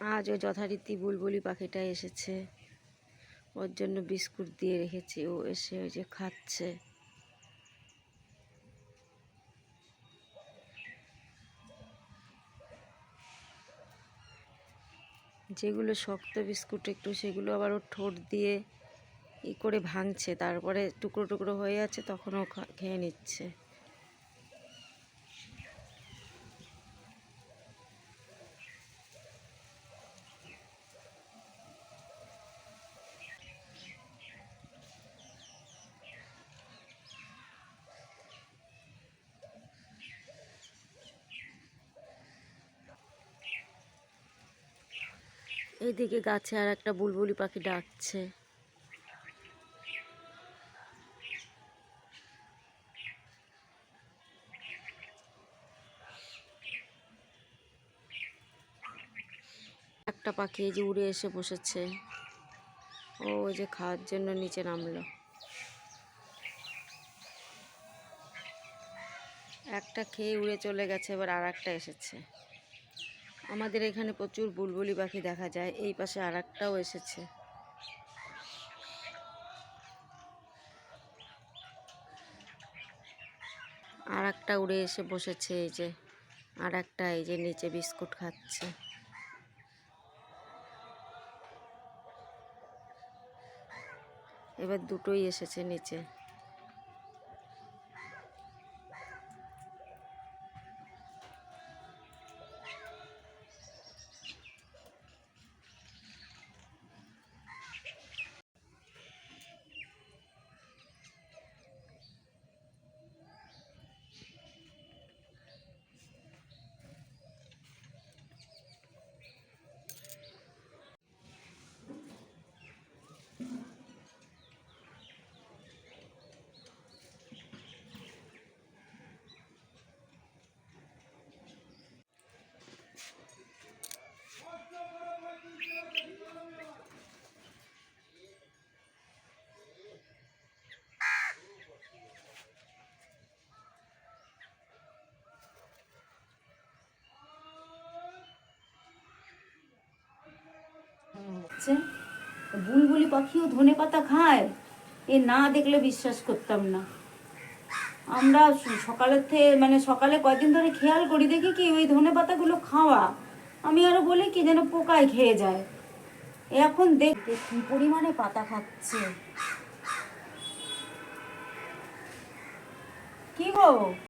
আজও যথারীতি বুলবুলি পাখিটা এসেছে। ওর জন্য বিস্কুট দিয়ে রেখেছি। ও এসে ওই যে খাচ্ছে। যেগুলো শক্ত বিস্কুট একটু, সেগুলো আবার ওর ঠোঁট দিয়ে ই করে ভাঙছে। তারপরে টুকরো টুকরো হয়ে আছে, তখন ও খেয়ে নিচ্ছে। এইদিকে গাছে আর একটা বুলবুলি পাখি ডাকছে। একটা পাখি এই যে উড়ে এসে বসেছে। ও ওই যে খাওয়ার জন্য নিচে নামলো। একটা খেয়ে উড়ে চলে গেছে, এবার আর একটা এসেছে। আমাদের এখানে প্রচুর বুলবুলি পাখি দেখা যায়। এই পাশে আর একটাও এসেছে। আর একটা উড়ে এসে বসেছে, এই যে। আর একটা এই যে নিচে বিস্কুট খাচ্ছে। এবার দুটোই এসেছে নিচে। হচ্ছে। বুলবুলি পাখিও ধনে পাতা খায়। এ না দেখলে বিশ্বাস করতাম না। আমরা সকালের থেকে মানে সকালে কয়দিন ধরে খেয়াল করি, দেখি কি ওই ধনে পাতাগুলো খাওয়া। আমি আরও বলি কি যেন পোকায় খেয়ে যায়। এখন দেখতে কি পরিমাণে পাতা খাচ্ছে। কি গো?